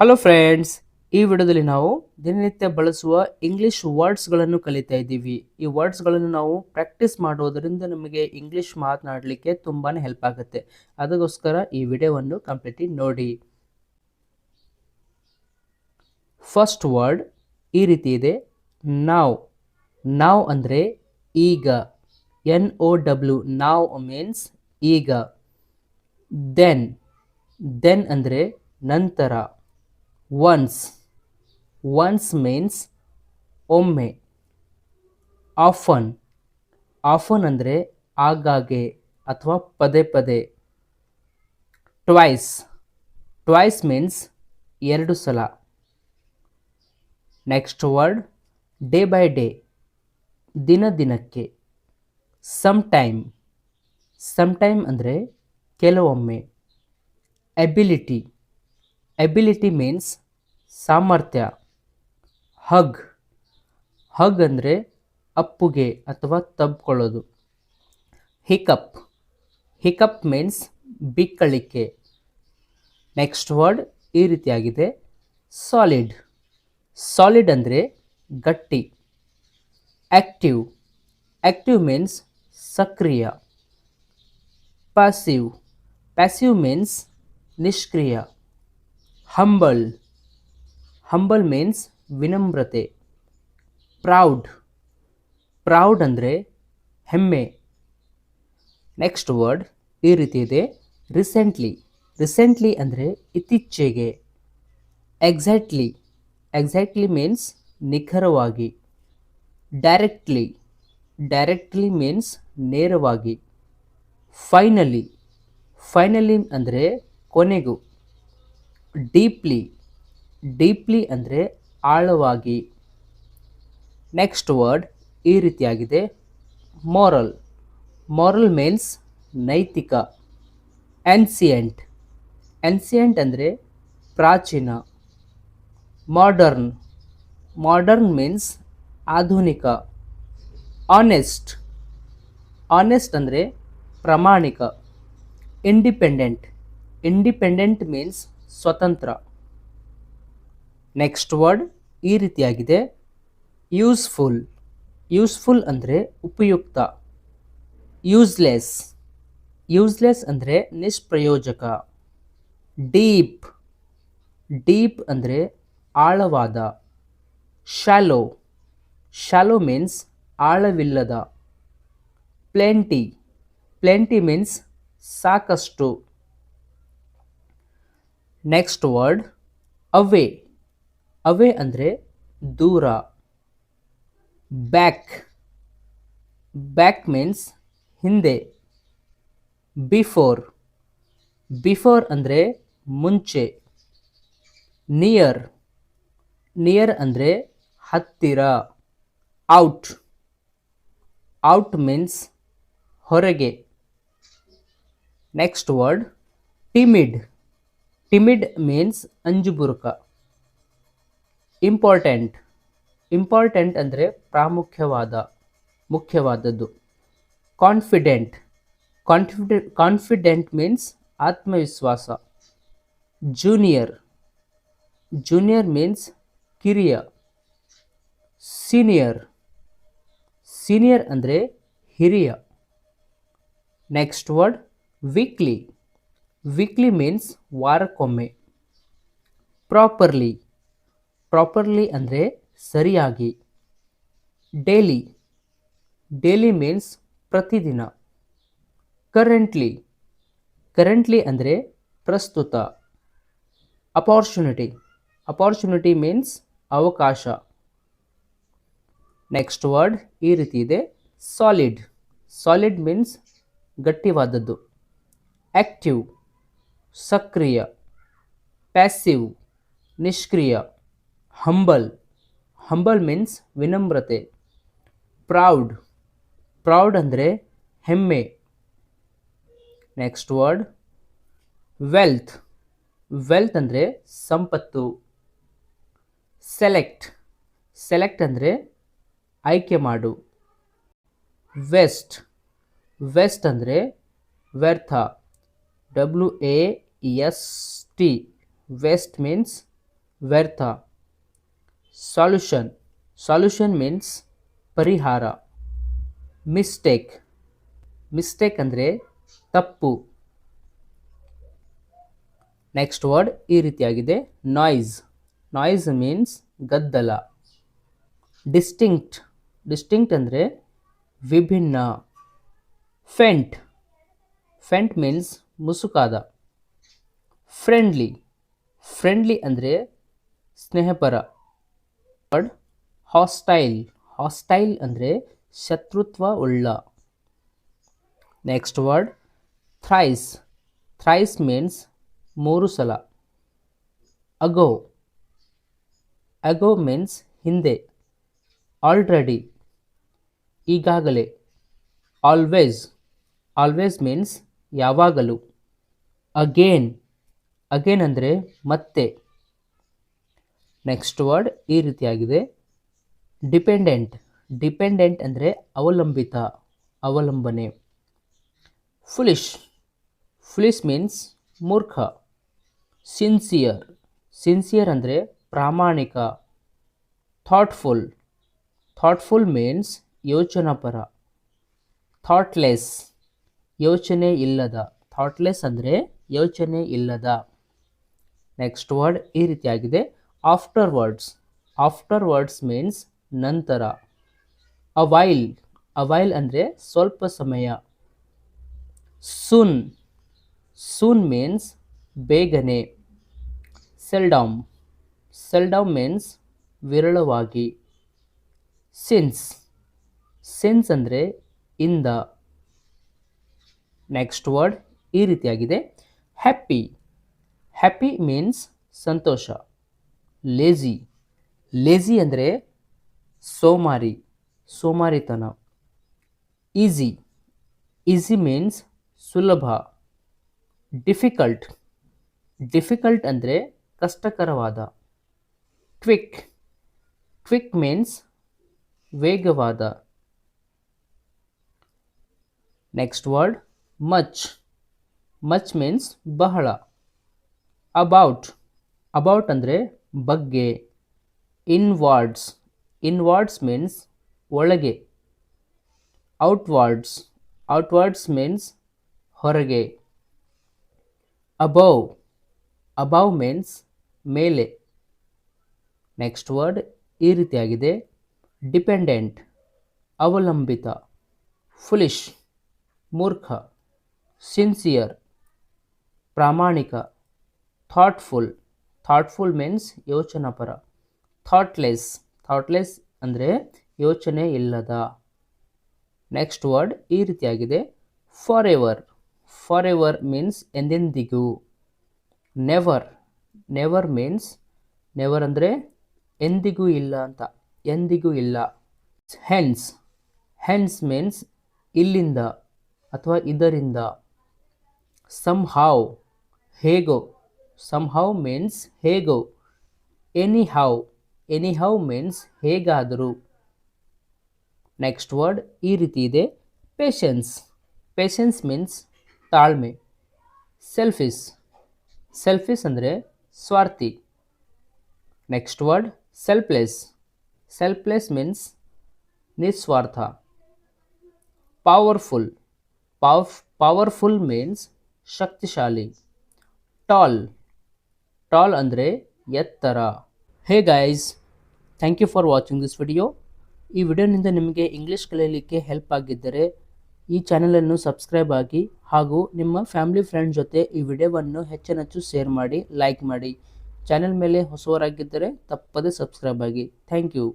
Hello friends ಈ ವಿಡಿಯೋದಲ್ಲಿ ನಾವು ದಿನನಿತ್ಯ ಬಳಸುವ ಇಂಗ್ಲಿಷ್ ವರ್ಡ್ಸ್ಗಳನ್ನು ಕಲಿತಾ ಇದ್ದೀವಿ. ಈ ವರ್ಡ್ಸ್ಗಳನ್ನು ನಾವು ಪ್ರಾಕ್ಟೀಸ್ ಮಾಡೋದರಿಂದ ನಮಗೆ ಇಂಗ್ಲಿಷ್ ಮಾತನಾಡಲಿಕ್ಕೆ ತುಂಬಾ ಹೆಲ್ಪ್ ಆಗುತ್ತೆ. ಅದಕ್ಕೋಸ್ಕರ ಈ ವಿಡಿಯೋವನ್ನು ಕಂಪ್ಲೀಟ್ಲಿ ನೋಡಿ. ಫಸ್ಟ್ ವರ್ಡ್ ಈ ರೀತಿ ಇದೆ. ನಾವ್ ನಾವ್ ಅಂದರೆ ಈಗ. N O W now means ಈಗ. ದೆನ್ ದೆನ್ ಅಂದರೆ ನಂತರ. ಒನ್ಸ್ ಒನ್ಸ್ ಮೀನ್ಸ್ ಒಮ್ಮೆ. ಆಫನ್ ಆಫನ್ ಅಂದರೆ ಆಗಾಗೆ ಅಥವಾ ಪದೇ ಪದೇ. ಟ್ವೈಸ್ ಟ್ವೈಸ್ ಮೀನ್ಸ್ ಎರಡು ಸಲ. Next word day by day ದಿನ ದಿನಕ್ಕೆ. ಸಮ್ ಟೈಮ್ ಸಮ್ ಟೈಮ್ ಅಂದರೆ ಕೆಲವೊಮ್ಮೆ. ಎಬಿಲಿಟಿ ಎಬಿಲಿಟಿ ಮೀನ್ಸ್ ಸಾಮರ್ಥ್ಯ. ಹಗ್ ಹಗ್ ಅಂದರೆ ಅಪ್ಪುಗೆ ಅಥವಾ ತಬ್ಕೊಳ್ಳೋದು. ಹಿಕಪ್ ಹಿಕಪ್ ಮೀನ್ಸ್ ಬಿಕ್ಕಳಿಕೆ. ನೆಕ್ಸ್ಟ್ ವರ್ಡ್ ಈ ರೀತಿಯಾಗಿದೆ. ಸಾಲಿಡ್ ಸಾಲಿಡ್ ಅಂದರೆ ಗಟ್ಟಿ. ಆ್ಯಕ್ಟಿವ್ ಆ್ಯಕ್ಟಿವ್ ಮೀನ್ಸ್ ಸಕ್ರಿಯ. ಪ್ಯಾಸಿವ್ ಪ್ಯಾಸಿವ್ ಮೀನ್ಸ್ ನಿಷ್ಕ್ರಿಯ. ಹಂಬಲ್ ಹಂಬಲ್ ಮೀನ್ಸ್ ವಿನಮ್ರತೆ. ಪ್ರೌಡ್ ಪ್ರೌಡ್ ಅಂದರೆ ಹೆಮ್ಮೆ. ನೆಕ್ಸ್ಟ್ ವರ್ಡ್ ಈ ರೀತಿ ಇದೆ. ರೀಸೆಂಟ್ಲಿ ರಿಸೆಂಟ್ಲಿ ಅಂದರೆ ಇತ್ತೀಚೆಗೆ. ಎಕ್ಸಾಕ್ಟ್ಲಿ ಎಕ್ಸಾಕ್ಟ್ಲಿ ಮೀನ್ಸ್ ನಿಖರವಾಗಿ. ಡೈರೆಕ್ಟ್ಲಿ ಡೈರೆಕ್ಟ್ಲಿ ಮೀನ್ಸ್ ನೇರವಾಗಿ. ಫೈನಲಿ ಫೈನಲಿ ಅಂದರೆ ಕೊನೆಗೂ. ಡೀಪ್ಲಿ ಡೀಪ್ಲಿ ಅಂದರೆ ಆಳವಾಗಿ. ನೆಕ್ಸ್ಟ್ ವರ್ಡ್ ಈ ರೀತಿಯಾಗಿದೆ. ಮಾರಲ್ ಮಾರಲ್ ಮೀನ್ಸ್ ನೈತಿಕ ಎನ್ಸಿಯೆಂಟ್ ಎನ್ಸಿಯೆಂಟ್ ಅಂದರೆ ಪ್ರಾಚೀನ. ಮಾಡರ್ನ್ ಮಾಡರ್ನ್ ಮೀನ್ಸ್ ಆಧುನಿಕ. ಆನೆಸ್ಟ್ ಆನೆಸ್ಟ್ ಅಂದರೆ ಪ್ರಾಮಾಣಿಕ. ಇಂಡಿಪೆಂಡೆಂಟ್ ಇಂಡಿಪೆಂಡೆಂಟ್ ಮೀನ್ಸ್ ಸ್ವತಂತ್ರ. ನೆಕ್ಸ್ಟ್ ವರ್ಡ್ ಈ ರೀತಿಯಾಗಿದೆ. ಯೂಸ್ಫುಲ್ ಯೂಸ್ಫುಲ್ ಅಂದರೆ ಉಪಯುಕ್ತ. ಯೂಸ್ಲೆಸ್ ಯೂಸ್ಲೆಸ್ ಅಂದರೆ ನಿಷ್ಪ್ರಯೋಜಕ. ಡೀಪ್ ಡೀಪ್ ಅಂದರೆ ಆಳವಾದ. ಶಾಲೋ ಶಾಲೋ ಮೀನ್ಸ್ ಆಳವಿಲ್ಲದ. ಪ್ಲೆಂಟಿ ಪ್ಲೆಂಟಿ ಮೀನ್ಸ್ ಸಾಕಷ್ಟು. ನೆಕ್ಸ್ಟ್ ವರ್ಡ್ ಅವೇ ಅವೇ ಅಂದರೆ ದೂರ. ಬ್ಯಾಕ್ ಬ್ಯಾಕ್ ಮೀನ್ಸ್ ಹಿಂದೆ. ಬಿಫೋರ್ ಬಿಫೋರ್ ಅಂದರೆ ಮುಂಚೆ. ನಿಯರ್ ನಿಯರ್ ಅಂದರೆ ಹತ್ತಿರ. ಔಟ್ ಔಟ್ ಮೀನ್ಸ್ ಹೊರಗೆ. Next word timid timid means ಅಂಜುಬುರುಕ important. Important ಅಂದರೆ ಪ್ರಾಮುಖ್ಯವಾದ, ಮುಖ್ಯವಾದದ್ದು. ಕಾನ್ಫಿಡೆಂಟ್. ಕಾನ್ಫಿಡೆ, ಕಾನ್ಫಿಡೆಂಟ್ ಮೀನ್ಸ್ ಆತ್ಮವಿಶ್ವಾಸ. ಜೂನಿಯರ್. ಜೂನಿಯರ್ ಮೀನ್ಸ್ ಕಿರಿಯ. ಸೀನಿಯರ್. ಸೀನಿಯರ್ ಅಂದರೆ ಹಿರಿಯ. Next word, weekly. Weekly means ವಾರಕ್ಕೊಮ್ಮೆ. ಪ್ರಾಪರ್ಲಿ ಪ್ರಾಪರ್ಲಿ ಅಂದರೆ ಸರಿಯಾಗಿ. ಡೇಲಿ ಡೇಲಿ ಮೀನ್ಸ್ ಪ್ರತಿದಿನ. ಕರೆಂಟ್ಲಿ ಕರೆಂಟ್ಲಿ ಅಂದರೆ ಪ್ರಸ್ತುತ. ಅಪಾರ್ಚುನಿಟಿ ಅಪಾರ್ಚುನಿಟಿ ಮೀನ್ಸ್ ಅವಕಾಶ. ನೆಕ್ಸ್ಟ್ ವರ್ಡ್ ಈ ರೀತಿ ಇದೆ. ಸಾಲಿಡ್ ಸಾಲಿಡ್ ಮೀನ್ಸ್ ಗಟ್ಟಿವಾದದ್ದು. ಆ್ಯಕ್ಟಿವ್ ಸಕ್ರಿಯ ಪ್ಯಾಸಿವ್ ನಿಷ್ಕ್ರಿಯ ಹಂಬಲ್ ಹಂಬಲ್ ಮೀನ್ಸ್ ವಿನಮ್ರತೆ. ಪ್ರೌಡ್ ಪ್ರೌಡ್ ಅಂದರೆ ಹೆಮ್ಮೆ. ನೆಕ್ಸ್ಟ್ ವರ್ಡ್ ವೆಲ್ತ್ ವೆಲ್ತ್ ಅಂದರೆ ಸಂಪತ್ತು. ಸೆಲೆಕ್ಟ್ ಸೆಲೆಕ್ಟ್ ಅಂದರೆ ಆಯ್ಕೆ ಮಾಡು. ವೆಸ್ಟ್ ವೆಸ್ಟ್ ಅಂದರೆ ವ್ಯರ್ಥ. W A S T waste means ವ್ಯರ್ಥ. ಸಾಲ್ಯೂಷನ್ ಸಾಲ್ಯೂಷನ್ ಮೀನ್ಸ್ ಪರಿಹಾರ. ಮಿಸ್ಟೇಕ್ ಮಿಸ್ಟೇಕ್ ಅಂದರೆ ತಪ್ಪು. ನೆಕ್ಸ್ಟ್ ವರ್ಡ್ ಈ ರೀತಿಯಾಗಿದೆ. ನಾಯ್ಸ್ ನಾಯ್ಸ್ ಮೀನ್ಸ್ ಗದ್ದಲ. ಡಿಸ್ಟಿಂಕ್ಟ್ ಡಿಸ್ಟಿಂಕ್ಟ್ ಅಂದರೆ ವಿಭಿನ್ನ. ಫೆಂಟ್ ಫೆಂಟ್ ಮೀನ್ಸ್ ಮುಸುಕಾದ. ಫ್ರೆಂಡ್ಲಿ ಫ್ರೆಂಡ್ಲಿ ಅಂದರೆ ಸ್ನೇಹಪರ. ವರ್ಡ್ ಹಾಸ್ಟೈಲ್ ಹಾಸ್ಟೈಲ್ ಅಂದರೆ ಶತ್ರುತ್ವ ಉಳ್ಳ next word thrice thrice means ಮೂರು ಸಲ. ಅಗೋ ಅಗೋ ಮೀನ್ಸ್ ಹಿಂದೆ. ಆಲ್ರೆಡಿ ಈಗಾಗಲೇ. ಆಲ್ವೇಸ್ ಆಲ್ವೇಸ್ ಮೀನ್ಸ್ ಯಾವಾಗಲೂ. ಅಗೇನ್ ಅಗೇನ್ ಅಂದರೆ ಮತ್ತೆ. ನೆಕ್ಸ್ಟ್ ವರ್ಡ್ ಈ ರೀತಿಯಾಗಿದೆ. ಡಿಪೆಂಡೆಂಟ್ ಡಿಪೆಂಡೆಂಟ್ ಅಂದರೆ ಅವಲಂಬಿತ, ಅವಲಂಬನೆ. ಫುಲಿಶ್ ಫುಲಿಶ್ ಮೀನ್ಸ್ ಮೂರ್ಖ ಸಿನ್ಸಿಯರ್ ಸಿನ್ಸಿಯರ್ ಅಂದರೆ ಪ್ರಾಮಾಣಿಕ ಥಾಟ್ಫುಲ್ ಥಾಟ್ಫುಲ್ ಮೀನ್ಸ್ ಯೋಚನಾಪರ ಥಾಟ್ಲೆಸ್ ಯೋಚನೆ ಇಲ್ಲದ ಥಾಟ್ಲೆಸ್ ಅಂದರೆ ಯೋಚನೆ ಇಲ್ಲದ. ನೆಕ್ಸ್ಟ್ ವರ್ಡ್ ಈ ರೀತಿಯಾಗಿದೆ. Afterwards afterwards means ನಂತರ ಅವೈಲ್ ಅವೈಲ್ ಅಂದರೆ ಸ್ವಲ್ಪ ಸಮಯ. ಸುನ್ ಸುನ್ ಮೀನ್ಸ್ ಬೇಗನೆ. ಸೆಲ್ಡಮ್ ಸೆಲ್ಡಮ್ ಮೀನ್ಸ್ ವಿರಳವಾಗಿ. ಸಿನ್ಸ್ ಸಿನ್ಸ್ ಅಂದರೆ ಇಂದ. ನೆಕ್ಸ್ಟ್ ವರ್ಡ್ ಈ ರೀತಿಯಾಗಿದೆ. ಹ್ಯಾಪಿ ಹ್ಯಾಪಿ ಮೀನ್ಸ್ ಸಂತೋಷ. ಲೇಜಿ ಲೇಜಿ ಅಂದರೆ ಸೋಮಾರಿ. ಸೋಮಾರಿತನ. ಈಸಿ ಈಸಿ ಮೀನ್ಸ್ ಸುಲಭ. ಡಿಫಿಕಲ್ಟ್ ಡಿಫಿಕಲ್ಟ್ ಅಂದರೆ ಕಷ್ಟಕರವಾದ. ಕ್ವಿಕ್ ಕ್ವಿಕ್ ಮೀನ್ಸ್ ವೇಗವಾದ. Next word much much means ಬಹಳ. ಅಬೌಟ್ ಅಬೌಟ್ ಅಂದರೆ ಬಗ್ಗೆ. ಇನ್ವಾರ್ಡ್ಸ್ ಇನ್ವಾರ್ಡ್ಸ್ ಮೀನ್ಸ್ ಒಳಗೆ. ಔಟ್ವಾರ್ಡ್ಸ್ ಔಟ್ವಾರ್ಡ್ಸ್ ಮೀನ್ಸ್ ಹೊರಗೆ. ಅಬೌವ್ ಅಬೌವ್ ಮೀನ್ಸ್ ಮೇಲೆ. ನೆಕ್ಸ್ಟ್ ವರ್ಡ್ ಈ ರೀತಿಯಾಗಿದೆ. ಡಿಪೆಂಡೆಂಟ್ ಅವಲಂಬಿತ. ಫುಲಿಶ್ ಮೂರ್ಖ. ಸಿನ್ಸಿಯರ್ ಪ್ರಾಮಾಣಿಕ ಥಾಟ್ಫುಲ್ ಥಾಟ್ಫುಲ್ ಮೀನ್ಸ್ ಯೋಚನಾಪರ. ಥಾಟ್ಲೆಸ್ ಥಾಟ್ಲೆಸ್ ಅಂದರೆ ಯೋಚನೆ ಇಲ್ಲದ. ನೆಕ್ಸ್ಟ್ ವರ್ಡ್ ಈ ರೀತಿಯಾಗಿದೆ. Forever forever means ಎಂದೆಂದಿಗೂ. ನೆವರ್ ನೆವರ್ ಮೀನ್ಸ್ ನೆವರ್ ಅಂದರೆ ಎಂದಿಗೂ ಇಲ್ಲ ಅಂತ, ಎಂದಿಗೂ ಇಲ್ಲ. ಹೆನ್ಸ್ ಹೆನ್ಸ್ ಮೀನ್ಸ್ ಇಲ್ಲಿಂದ ಅಥವಾ ಇದರಿಂದ. ಸಮ್ ಹಾವ್ ಹೇಗೋ ಸಮ್ ಹೌ ಮೀನ್ಸ್ ಹೇಗೋ anyhow anyhow means ಹೇಗಾದರೂ. ನೆಕ್ಸ್ಟ್ ವರ್ಡ್ ಈ ರೀತಿ ಇದೆ ಪೇಷನ್ಸ್ ಪೇಷನ್ಸ್ ಮೀನ್ಸ್ ತಾಳ್ಮೆ. ಸೆಲ್ಫಿಸ್ ಸೆಲ್ಫಿಸ್ ಅಂದರೆ ಸ್ವಾರ್ಥಿ. Next word selfless selfless means ನಿಸ್ವಾರ್ಥ. ಪವರ್ಫುಲ್ ಪವರ್ ಪವರ್ಫುಲ್ ಮೀನ್ಸ್ ಶಕ್ತಿಶಾಲಿ. ಟಾಲ್ ಟಾಲ್ ಅಂದರೆ ಎತ್ತರ. Hey guys thank you for watching this video ಈ ವಿಡಿಯೋನಿಂದ ನಿಮಗೆ ಇಂಗ್ಲೀಷ್ ಕಲಿಯಲಿಕ್ಕೆ ಹೆಲ್ಪ್ ಆಗಿದ್ದರೆ ಈ ಚಾನಲನ್ನು ಸಬ್ಸ್ಕ್ರೈಬ್ ಆಗಿ ಹಾಗೂ ನಿಮ್ಮ ಫ್ಯಾಮಿಲಿ ಫ್ರೆಂಡ್ ಜೊತೆ ಈ ವಿಡಿಯೋವನ್ನು ಹೆಚ್ಚಿನಚ್ಚು ಶೇರ್ ಮಾಡಿ ಲೈಕ್ ಮಾಡಿ. ಚಾನಲ್ ಮೇಲೆ ಹೊಸವರಾಗಿದ್ದರೆ ತಪ್ಪದೇ ಸಬ್ಸ್ಕ್ರೈಬ್ ಆಗಿ. Thank you